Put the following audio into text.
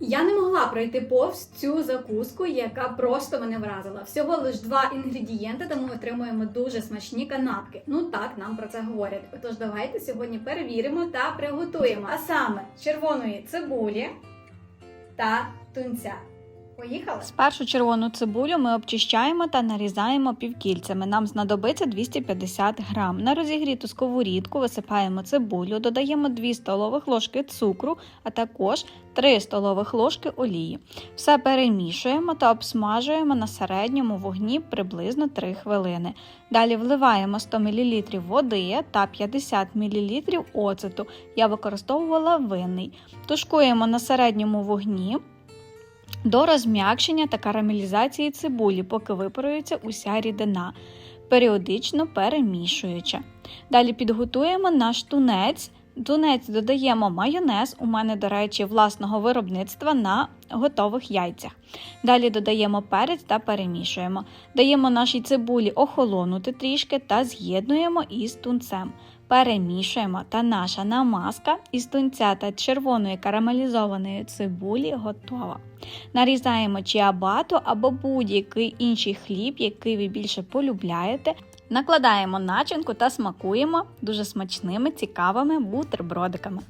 Я не могла пройти повз цю закуску, яка просто мене вразила. Всього лише два інгредієнти, тому отримуємо дуже смачні канапки. Ну так нам про це говорять. Отож, давайте сьогодні перевіримо та приготуємо. А саме червоної цибулі та тунця. Поїхали? Спершу червону цибулю ми обчищаємо та нарізаємо півкільцями. Нам знадобиться 250 грам. На розігріту сковорідку висипаємо цибулю, додаємо 2 столових ложки цукру, а також 3 столових ложки олії. Все перемішуємо та обсмажуємо на середньому вогні приблизно 3 хвилини. Далі вливаємо 100 мл води та 50 мл оцету. Я використовувала винний. Тушкуємо на середньому вогні до розм'якшення та карамелізації цибулі, поки випарується уся рідина, періодично перемішуючи. Далі підготуємо наш тунець. Тунець додаємо майонез, у мене, до речі, власного виробництва на готових яйцях. Далі додаємо перець та перемішуємо. Даємо нашій цибулі охолонути трішки та з'єднуємо із тунцем. Перемішуємо та наша намазка із тунця та червоної карамелізованої цибулі готова. Нарізаємо чіабату або будь-який інший хліб, який ви більше полюбляєте. Накладаємо начинку та смакуємо дуже смачними цікавими бутербродиками.